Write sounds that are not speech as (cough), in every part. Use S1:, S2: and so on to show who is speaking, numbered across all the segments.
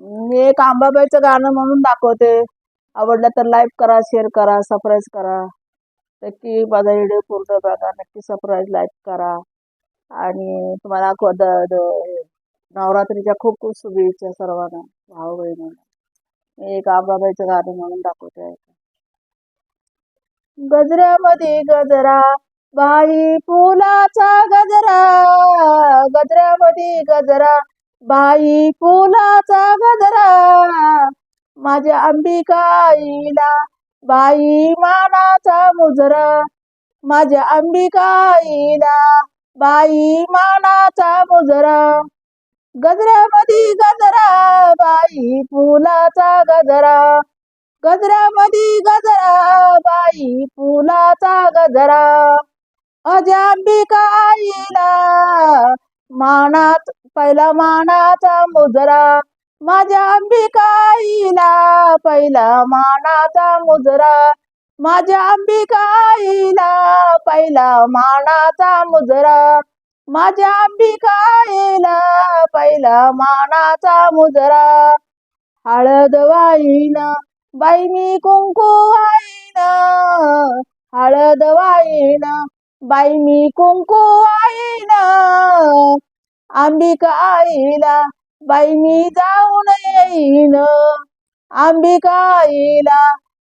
S1: मी एक आंबाबाईचं गाणं म्हणून दाखवते. आवडलं तर लाईक करा शेअर करा सबस्क्राईब करा. नक्की माझा व्हिडिओ पूर्ण बघा. नक्की सबस्क्राईब लाईक करा. आणि तुम्हाला द- नवरात्रीच्या खूप खूप शुभेच्छा सर्वांना. भाऊ बहिणींना. मी एक आंबाबाईचं गाणं म्हणून दाखवते गजऱ्यामध्ये गजरा बाई फुलाचा गजरा. गजऱ्यामध्ये गजरा बाई फुलाचा गजरा माझ्या अंबिकाईला बाई मानाचा मुजरा. माझ्या अंबिकाईला बाई मानाचा मुजरा. गजऱ्यामध्ये गजरा बाई फुलाचा गजरा. गजऱ्यामध्ये गजरा बाई फुलाचा गजरा. अजा अंबिकाईला मानात पहिला मानाचा मुजरा. माझ्या अंबिकाईला पहिला मानाचा मुजरा. माझ्या अंबिकाईला पहिला मानाचा मुजरा. माझ्या अंबिकाईला पहिला मानाचा मुजरा. हळद वाईन बाई मी कुंकू वाईन हळद वाईन बाई मी कुंकू आईना आंबिका आईला बाई मी जाऊन येईन. अंबिका आईला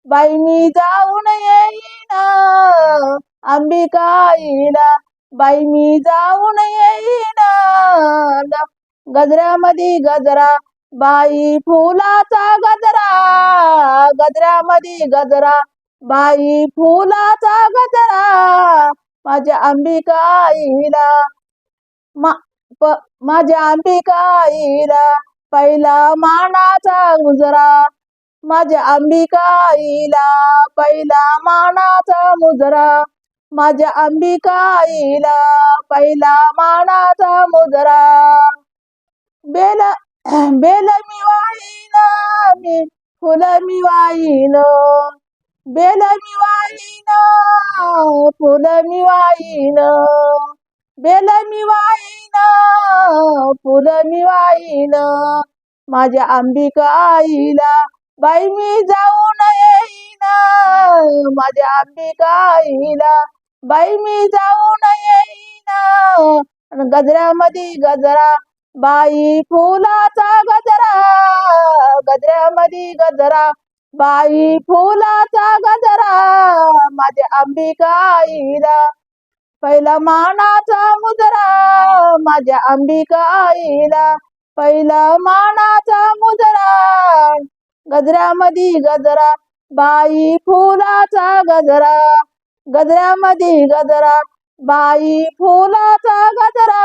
S1: बाई मी जाऊन येईन. अंबिका आईला बाई मी जाऊन येईन. गजऱ्यामध्ये गजरा बाई फुलाचा गजरा. गजऱ्यामध्ये गजरा बाई फुलाचा गजरा. माझ्या अंबिका आईला. मा प माझ्या अंबिका आईला. पहिला मानाचा मुजरा. माझ्या अंबिका आईला. पहिला मानाचा मुजरा. माझ्या अंबिका आईला. पहिला मानाचा मुजरा. बेल बेल मी वाईन मी फुल मी वाईन बेल मी वाईन फुल मी बेल मी वाईन फुल मी वाईन माझ्या अंबिका आईला बाई मी जाऊन येईन माझ्या अंबिका आईला बाई मी जाऊन येईन गजऱ्यामध्ये गजरा बाई फुलाचा गजरा गजऱ्यामध्ये गजरा बाई फुलाचा गजरा माझ्या अंबिका आईला पहिला मानाचा मुजरा माझ्या अंबिका आईला पहिला मानाचा मुजरा गजऱ्यामध्ये गजरा. बाई फुलाचा गजरा गजऱ्यामध्ये गजरा. बाई फुलाचा गजरा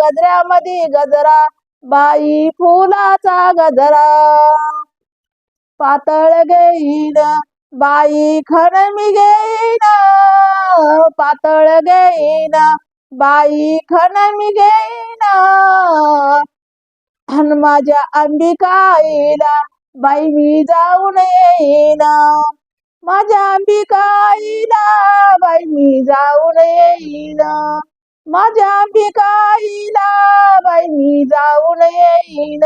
S1: गजऱ्यामध्ये गजरा. बाई फुलाचा गजरा. पातळ घेईन बाई खण मी घेईन पातळ घेईन बाई खण मी घेईन अन माझ्या अंबिकाईला बाई मी जाऊन येईन. माझ्या अंबिकाईला बाई मी जाऊन येईन. माझ्या अंबिकाईला बाई मी जाऊन येईन.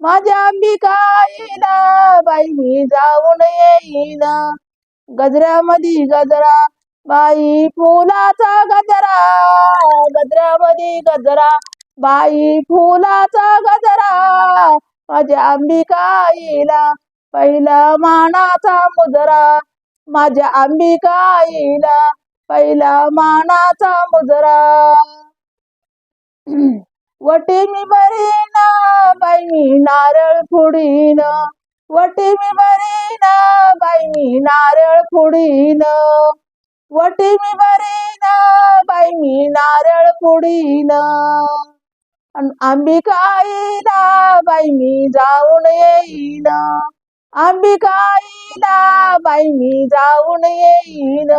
S1: माझ्या अंबिकाईला बाई मी जाऊन येईना. गजऱ्यामध्ये गजरा बाई फुलाचा गजरा. गजऱ्यामध्ये गजरा बाई फुलाचा गजरा. माझ्या अंबिकाईला पहिला मानाचा मुजरा. माझ्या अंबिकाईला पहिला मानाचा मुजरा. (clears throat) वटे मी बरी मी नारळ फोडीन. वटी मी बरीन बाई मी नारळ फोडीन. वटी मी बरीन बाई मी नारळ फोडीन. अन अंबिकाईला बाई मी जाऊन येईन. अंबिकाईला बाई मी जाऊन येईन.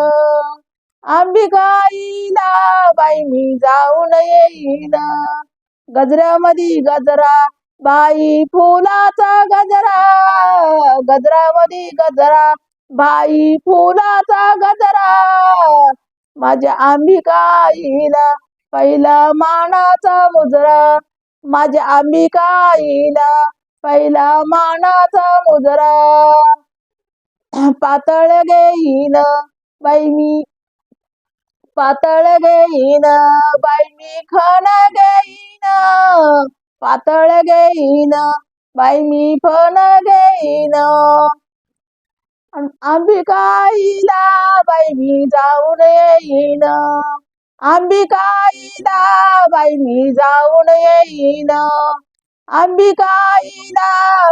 S1: अंबिकाईला बाई मी जाऊन येईन. गजऱ्यामध्ये गजरा बाई फुलाचा गजरा गजरामध्ये गजरा. बाई फुलाचा गजरा माझ्या अंबिकाईला पहिला मानाचा मुजरा. माझ्या अंबिकाईला पहिला मानाचा मुजरा. पातळ घेईन बाई मी पातळ घेईन बाई मी खण घेईन. पातळ घेईन. बाई मी फण घेईन. आंबिकाईला बाई मी जाऊन येईन. आंबिकाईला बाई मी जाऊन येईन. आंबिकाईला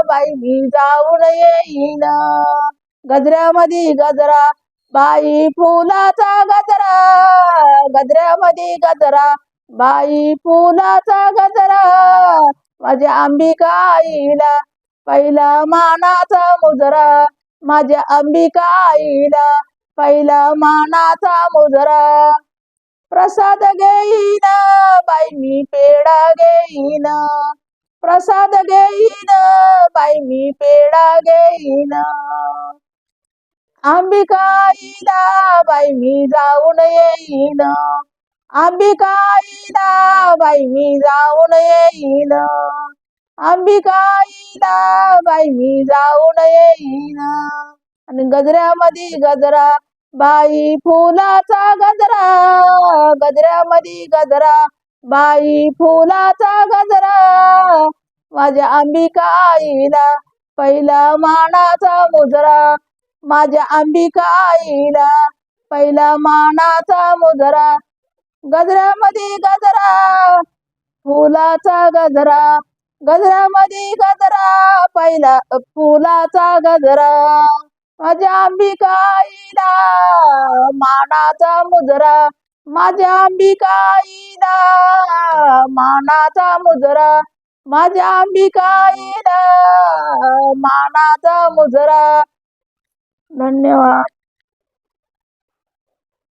S1: बाई मी जाऊन येईन. गजऱ्यामध्ये गजरा बाई फुलाचा गजरा. गजऱ्यामध्ये गजरा बाई फुलाचा गजरा माझ्या अंबिकाईला पहिला मानाचा मुजरा. माझ्या अंबिकाईला पहिला मानाचा मुजरा. प्रसाद घेईन बाई मी पेढा घेईन. प्रसाद घेईन बाई मी पेढा घेईन. अंबिकाईला बाई मी जाऊन येईन. अंबिकाईला बाई मी जाऊन येईन अंबिकाईला बाई मी जाऊन येईन आणि गजऱ्यामध्ये गजरा बाई फुलाचा गजरा गजऱ्यामध्ये गजरा बाई फुलाचा गजरा माझ्या अंबिकाईला पहिला मानाचा मुजरा माझ्या अंबिकाईला पहिला मानाचा मुजरा गजरामध्ये गजरा फुलाचा गजरा. गजरामध्ये गजरा पहिला फुलाचा गजरा. माझ्या अंबिकाईला मानाचा मुजरा. माझ्या अंबिकाईला मानाचा मुजरा. माझ्या अंबिकाईला मानाचा मुजरा. धन्यवाद.